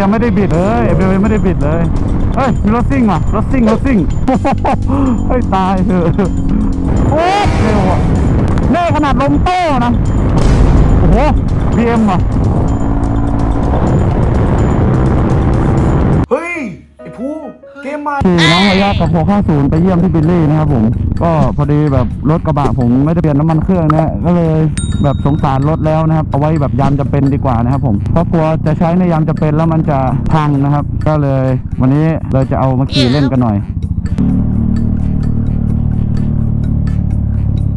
ยังไม่ได้บิดเลยเบลไม่ได้บิดเลยเฮ้ยมีรถซิ่งว่ะรถซิ่งรถซิ่งเฮ้ยตายเถอะโอ้เร็วอะเน่ขนาดลมโต้นะโอ้โห BM อะเฮ้ย เกมมาที่น้องระยะกับ650ไปเยี่ยมที่บิลลี่นะครับผม ก็พอดีแบบรถกระบะผมไม่ได้เปลี่ยนน้ำมันเครื่องนะก็เลยแบบสงสารรถแล้วนะครับ เอาไว้แบบยามจะเป็นดีกว่านะครับผมเพราะกลัวจะใช้ในยามจะเป็นแล้วมันจะพังนะครับ ก็เลยวันนี้เราจะเอามาขี่เล่นกันหน่อย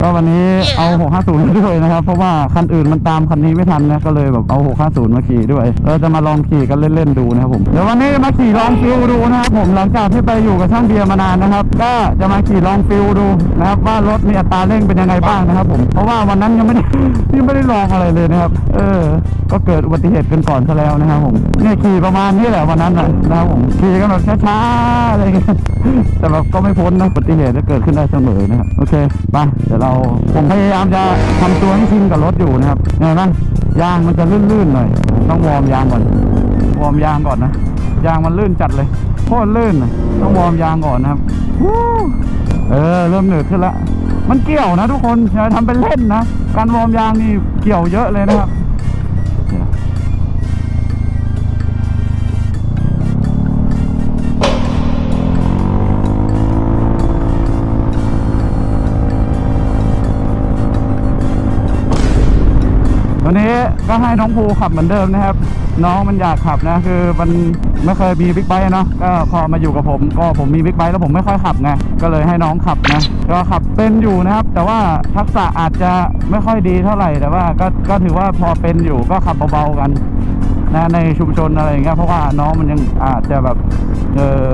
ก็วันนี้เอา650มาด้วยนะครับ เพราะว่าคันอื่นมันตามคันนี้ไม่ทันนะก็เลยแบบเอา650มาขี่ด้วยเราจะมาลองขี่กันเล่นๆดูนะครับผมเดี๋ยววันนี้มาขี่ลองฟิลดูนะครับผมหลังจากที่ไปอยู่กับช่างเบียร์มานานนะครับ ก็จะมาขี่ลองฟิลดูนะครับว่ารถมีอัตราเร่งเป็นยังไงบ้างนะครับ ผมเพราะว่าวันนั้นยังไม่ได้ยังไม่ได้ลองอะไรเลยนะครับ เออ ก็เกิดอุบัติเหตุกันก่อนซะแล้วนะครับผมเนี่ยขี่ประมาณนี้แหละวันนั้นนะนะครับผมขี่กันแบบช้าๆอะไรอย่างเงี้ยแต่แบบก็ไม่พ้นนะอุบัติเหตุจะเกิดขึ้นได้เสมอนะครับโอเคไปเดี๋ยวเราผมพยายามจะทำตัวให้ชินกับรถอยู่นะครับเห็นไหมยางมันจะลื่นๆหน่อยต้องวอร์มยางก่อนวอร์มยางก่อนนะยางมันลื่นจัดเลยโคตรลื่นต้องวอร์มยางก่อนนะครับเออเริ่มเหนื่อยขึ้นละมันเกี่ยวนะทุกคนอย่าทำเป็นเล่นนะการวอร์มยางนี่เกี่ยวเยอะเลยนะครับ ก็ให้น้องภูขับเหมือนเดิมนะครับ น้องมันอยากขับนะคือมันไม่เคยมีบิ๊กไบค์เนาะก็พอมาอยู่กับผม ก็ผมมีบิ๊กไบค์แล้วผมไม่ค่อยขับไงก็เลยให้น้องขับนะก็ขับเป็นอยู่นะครับ แต่ว่าทักษะอาจจะไม่ค่อยดีเท่าไหร่แต่ว่าก็ก็ถือว่าพอเป็นอยู่ก็ขับเบาๆกันนะในชุมชนอะไรอย่างเงี้ยเพราะว่าน้องมันยังอาจจะแบบเออ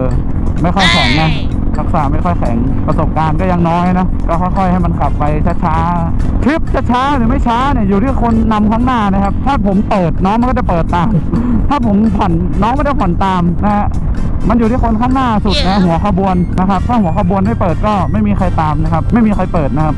ไม่ค่อยแข็งนะ ทักษะไม่ค่อยแข็งประสบการณ์ก็ยังน้อยนะก็ค่อยๆให้มันขับไปช้าๆทริปจะช้าหรือไม่ช้าเนี่ยอยู่ที่คนนำข้างหน้านะครับ ถ้าผมเปิดน้องมันก็จะเปิดตาม ถ้าผมผ่อนน้องไม่ได้ผ่อนตามนะฮะมันอยู่ที่คนข้างหน้าสุดนะหัวขบวนนะครับถ้าหัวขบวนไม่เปิดก็ไม่มีใครตามนะครับ ไม่มีใครเปิดนะครับ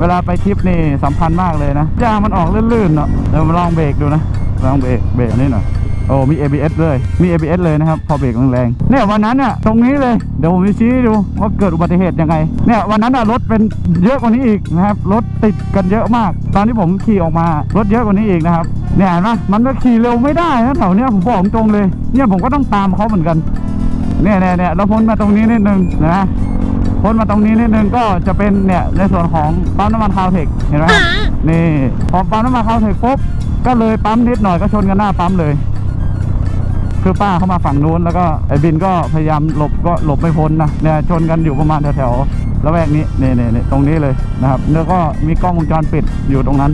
เวลาไปทริปนี่สำคัญมากเลยนะยางมันออกลื่นๆเนาะเดี๋ยวมาลองเบรกดูนะลองเบรกเบรกอันนี้หน่อย โอ้มี ABS เลย มี ABS เลยนะครับ พอเบรกแรงๆเนี่ยวันนั้นเนี่ยตรงนี้เลยเดี๋ยวผมจะชี้ให้ดูว่าเกิดอุบัติเหตุยังไงเนี่ยวันนั้นอะรถเป็นเยอะกว่านี้อีกนะครับรถติดกันเยอะมาก ตอนที่ผมขี่ออกมารถเยอะกว่านี้อีกนะครับเนี่ยเห็นไหมมันก็ขี่เร็วไม่ได้นะแถวเนี้ยผมบอกตรงเลย เนี่ยผมก็ต้องตามเขาเหมือนกันเนี่ยเนี่ยเนี่ยเราพ้นมาตรงนี้นิดนึงนะพ้นมาตรงนี้นิดนึงก็จะเป็นเนี่ยในส่วนของปั๊มน้ำมันคาวเทคเห็นไหมนี่พอปั๊มน้ำมันคาวเทคปุ๊บก็เลยปั๊มนิดหน่อยก็ชนกันหน้าปั๊มเลย คือป้าเข้ามาฝั่งนู้นแล้วก็ไอ้บินก็พยายามหลบก็หลบไม่พ้นนะเนี่ยชนกันอยู่ประมาณแถวๆแล้วแวกนี้เนี่ยเนี่ยตรงนี้เลยนะครับแล้วก็มีกล้องวงจรปิดอยู่ตรงนั้น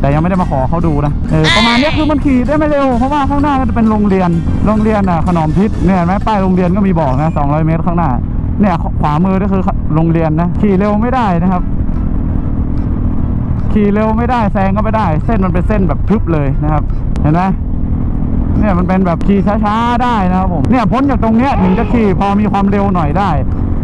แต่ยังไม่ได้มาขอเขาดูนะเออประมาณนี้คือมันขี่ได้ไม่เร็วเพราะว่าข้างหน้าก็จะเป็นโรงเรียนโรงเรียนอะขนอมพิษเนี่ยเห็นไหมป้ายโรงเรียนก็มีบอกนะ200 เมตรข้างหน้า เนี่ยขวามือก็คือโรงเรียนนะขี่เร็วไม่ได้นะครับขี่เร็วไม่ได้แซงก็ไม่ได้ เส้นมันเป็นเส้นแบบทึบเลยนะครับ เห็นไหม เนี่ยมันเป็นแบบขี่ช้าๆได้นะครับผมเนี่ยพ้นจากตรงเนี้ยถึงจะขี่พอมีความเร็วหน่อยได้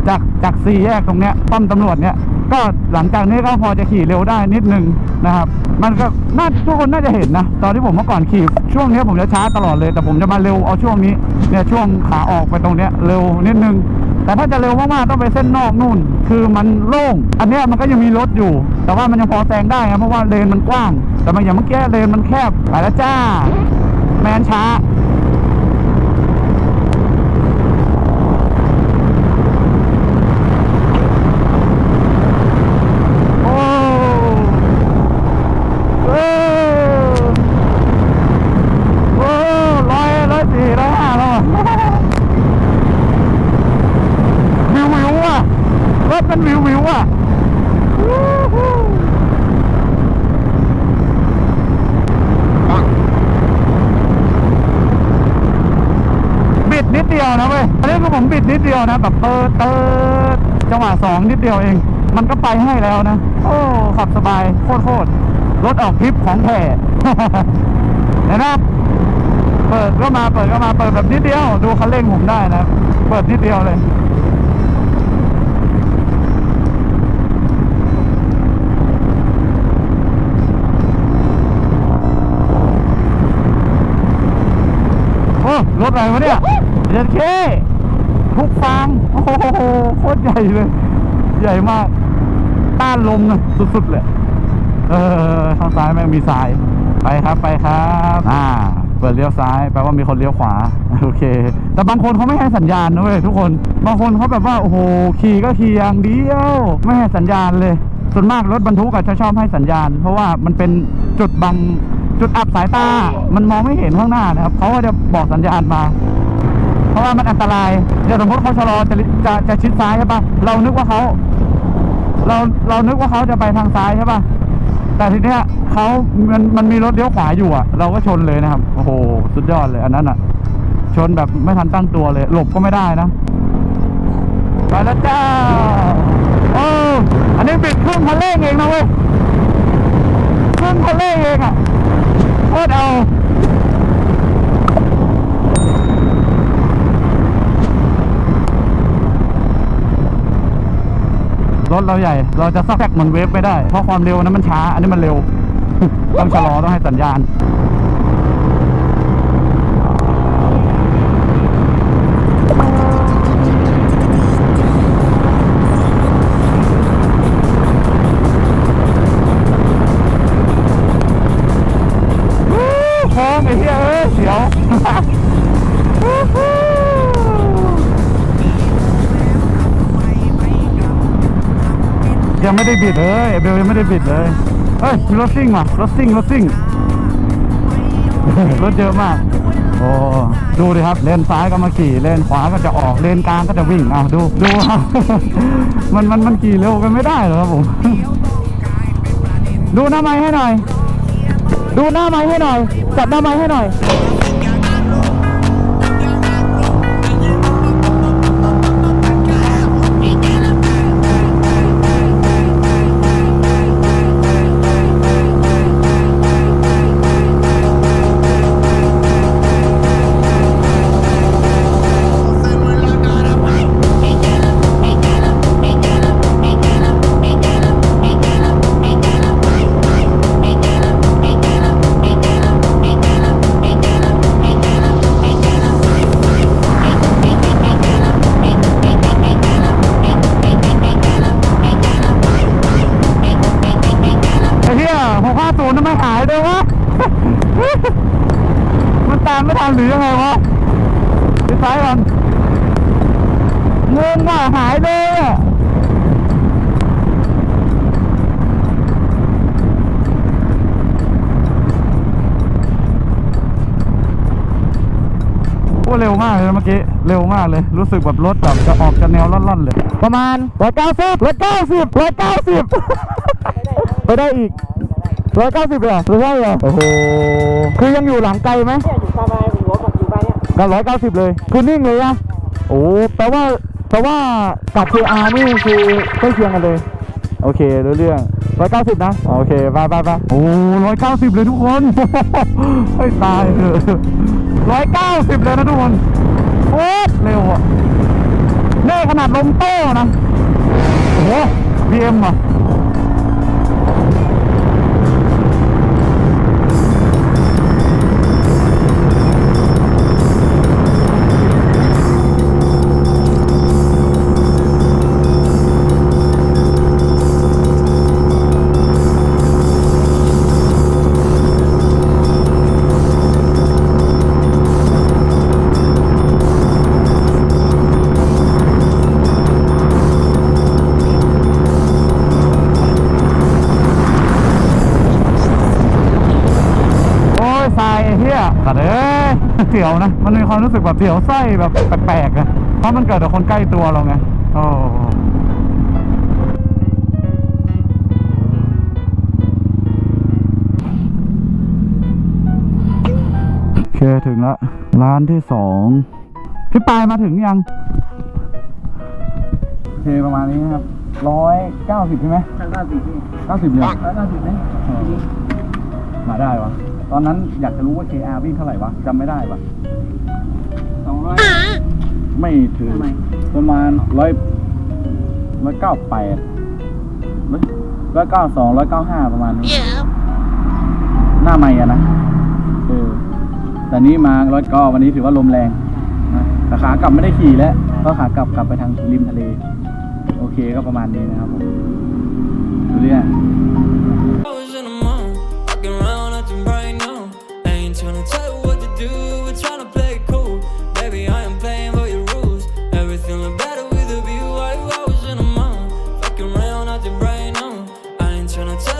จากจากสี่แยกตรงเนี้ยป้อมตำรวจเนี่ยก็หลังจากนี้ก็พอจะขี่เร็วได้นิดนึงนะครับ มันก็น่าทุกคนน่าจะเห็นนะ ตอนที่ผมเมื่อก่อนขี่ช่วงนี้ผมจะช้าตลอดเลย แต่ผมจะมาเร็วเอาช่วงนี้เนี่ยช่วงขาออกไปตรงเนี้ยเร็วนิดนึง แต่ถ้าจะเร็วมากๆต้องไปเส้นนอกนู่น คือมันโล่ง อันนี้มันก็ยังมีรถอยู่ แต่ว่ามันยังพอแซงได้ครับเพราะว่าเลนมันกว้าง แต่มันอย่างเมื่อกี้เลนมันแคบไปแล้วจ้า แมนช้า โอ้เออโอ้ร้อยร้อยสี่ร้อยห้าแล้วอะ วิววิวอะรถเป็นวิววิวอะวู้ฮู้บิดนิดเดียว ผมบิดนิดเดียวนะแบบเปิดเปิดจังหวะสองนิดเดียวเอง มันก็ไปให้แล้วนะ โอ้ขับสบายโคตรโคตรรถออกทริปของแท้เห็นไหมเปิดก็มาเปิดก็มาเปิดแบบนิดเดียว ดูคันเร่งผมได้นะเปิดนิดเดียวเลยโอ้รถอะไรวะเนี่ยเจ็ดเค ทุกฟางโอ้โหโคตรใหญ่เลย ใหญ่มาก ต้านลมนะสุดๆเลยเออทางซ้ายแม่งมีทราย ไปครับไปครับ อ่า เปิดเลี้ยวซ้ายแปลว่ามีคนเลี้ยวขวา โอเค แต่บางคนเขาไม่ให้สัญญาณนะเว้ยทุกคน บางคนเขาแบบว่าโอ้โหขี่ก็ขี่อย่างเดียว ไม่ให้สัญญาณเลย ส่วนมากรถบรรทุกอะจะชอบให้สัญญาณ เพราะว่ามันเป็นจุดบังจุดอับสายตา มันมองไม่เห็นข้างหน้านะครับเขาก็จะบอกสัญญาณมา ราะว่ามันอันตรายเดี๋ยวสมมติเขาชะลอจะจะจะชิดซ้ายใช่ปะเรานึกว่าเขาเราเรานึกว่าเขาจะไปทางซ้ายใช่ปะแต่ทีเนี้ยเขามันมันมีรถเลี้ยวขวาอยู่อะ เราก็ชนเลยนะครับ โอ้โห สุดยอดเลยอันนั้นอะ ชนแบบไม่ทันตั้งตัวเลย หลบก็ไม่ได้นะไปแล้วจ้าโอ้อันนี้บิดครึ่งคันเร่งเองนะเว้ยครึ่งคันเร่งเองอะโคตรเอา ถเราใหญ่ เราจะซักแซกเหมือนเวฟไม่ได้ เพราะความเร็วนั้นมันช้า อันนี้มันเร็ว ต้องชะลอต้องให้สัญญาณ ยังไม่ได้บิดเลยเบลยังไม่ได้บิดเลยเฮ้ยมีรถซิ่งว่ะรถซิ่งรถซิ่งรถเยอะมาก โอ้ดูดิครับ เลนซ้ายก็มาขี่ เลนขวาก็จะออก เลนกลางก็จะวิ่งอะดู ดูครับมันมันมันขี่เร็วกันไม่ได้เหรอครับผม ดูหน้าไม้ให้หน่อย ดูหน้าไม้ให้หน่อย จับหน้าไม้ให้หน่อย งงว่ะหายเลยอะโอ้เร็วมากเลยนะเมื่อกี้เร็วมากเลย รู้สึกแบบรถแบบจะออกจะแนวล่อนๆเลย ประมาณร้อยเก้าสิบร้อยเก้าสิบร้อยเก้าสิบไปได้อีกร้อยเก้าสิบเลยเหรอหรือว่าเหรอโอ้โหคือยังอยู่หลังไกลไหมเนี่ยอยู่ประมาณถึงรถอยู่ไปเนี่ยก็ร้อยเก้าสิบเลย คือนิ่งเลยอะโอ้แปลว่า แปลว่ากับ KR นี่คือใกล้เคียงกันเลย โอเครู้เรื่องร้อยเก้าสิบนะโอเคไปไปไปโอ้ร้อยเก้าสิบเลยทุกคนให้ตายเถอะร้อยเก้าสิบเลยนะทุกคนโคตรเร็วอะเน่ขนาดลมโต้นะโอ้โห BM อะ ไอ้เฮียขัดเอ้ยเสียวนะ มันมีความรู้สึกแบบเสียวไส้แบบแปลกๆอะเพราะมันเกิดจากคนใกล้ตัวเราไงโอ้โอเคถึงละร้านที่สองพี่ปายมาถึงยังโอเคประมาณนี้ครับร้อยเก้าสิบใช่ไหมทางด้านสี่ที่เก้าสิบยังทางด้านสี่ไหมเออมาได้วะ ตอนนั้นอยากจะรู้ว่า KR วิ่งเท่าไหร่วะจำไม่ได้วะสองร้อยไม่ถึง ทำไมประมาณร้อยร้อยเก้าแปดร้อยเก้าสองร้อยเก้าห้าประมาณนี้หน้าไม่อะนะเออแต่นี้มารถก็วันนี้ถือว่าลมแรงนะแต่ขากลับไม่ได้ขี่แล้วเพราะขากลับกลับไปทางริมทะเล โอเคก็ประมาณนี้นะครับผมดูเรื่อง